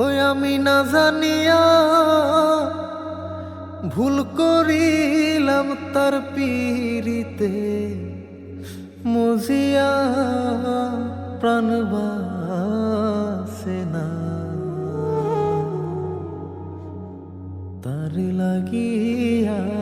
ওই আমি না জানিয়া ভুল করিলাম তার পীড়িতে। মুজিয়া প্রাণ বাসে না। তার লাগিয়া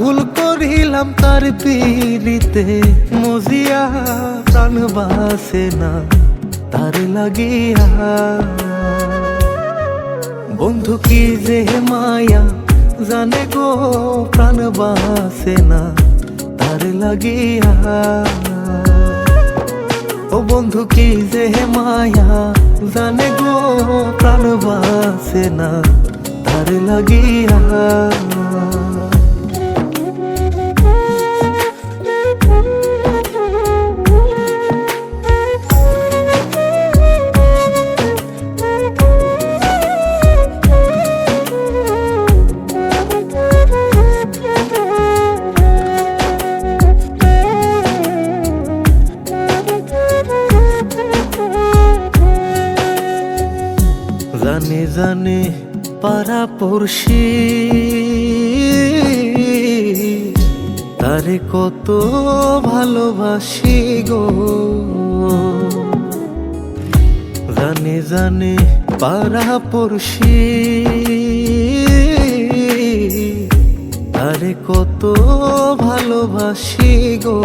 ভুল করিলাম তার পীড়িতে, মজিয়া প্রাণ বাসে না তার লাগিয়া। বন্ধু কি যে মায়া জানে গো, প্রাণ বাসে না তার লাগিয়া। ও বন্ধু কি যে মায়া জানে গো, প্রাণ বাসে না তার লাগিয়া। জানে জানে পাড়া পড়শি। তারে কত ভালোবাসি গো। জানে জানে পাড়া পড়শি। তারে কত ভালোবাসি গো।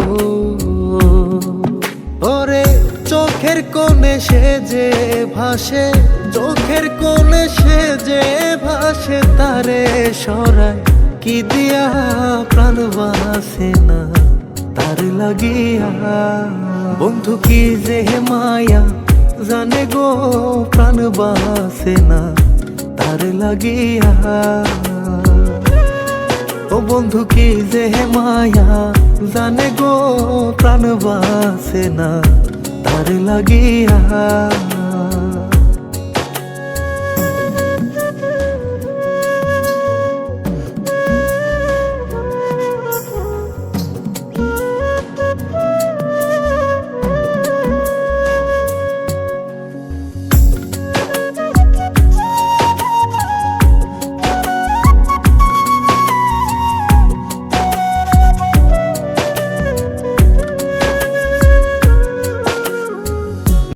ওরে চোখের কোণে সে যে ভাসে, চোখের কোণে সে যে ভাসে, তারে সরায় কি দিয়া প্রাণ বাসে না? তার লাগিয়া বন্ধু কি যে মায়া জানে গো প্রাণ বাসে না? তার লাগিয়া ও বন্ধু কি যে মায়া জানে গো প্রাণ বাসে না? তার লাগিয়া